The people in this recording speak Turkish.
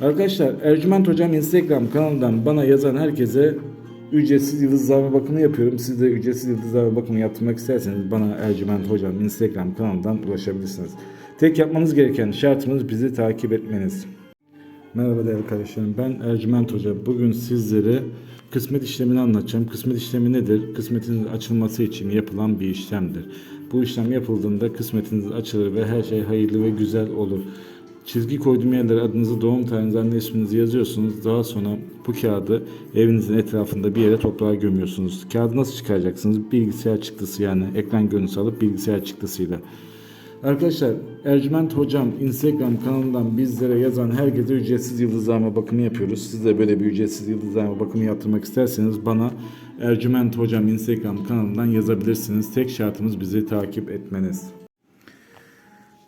Arkadaşlar Ercüment Hocam Instagram kanalından bana yazan herkese ücretsiz yıldızlama bakımı yapıyorum. Siz de ücretsiz yıldızlama bakımı yaptırmak isterseniz bana Ercüment Hocam Instagram kanalından ulaşabilirsiniz. Tek yapmanız gereken şartımız bizi takip etmeniz. Merhaba değerli kardeşlerim. Ben Ercüment Hoca. Bugün sizlere kısmet işlemini anlatacağım. Kısmet işlemi nedir? Kısmetinizin açılması için yapılan bir işlemdir. Bu işlem yapıldığında kısmetiniz açılır ve her şey hayırlı ve güzel olur. Çizgi koyduğum yerlere adınızı, doğum tarihinizi, anne isminizi yazıyorsunuz. Daha sonra bu kağıdı evinizin etrafında bir yere toprağa gömüyorsunuz. Kağıdı nasıl çıkaracaksınız? Bilgisayar çıktısı yani ekran görüntüsü alıp bilgisayar çıktısıyla. Arkadaşlar Ercüment Hocam Instagram kanalından bizlere yazan herkese ücretsiz yıldızlama bakımı yapıyoruz. Siz de böyle bir ücretsiz yıldızlama bakımı yaptırmak isterseniz bana Ercüment Hocam Instagram kanalından yazabilirsiniz. Tek şartımız bizi takip etmeniz.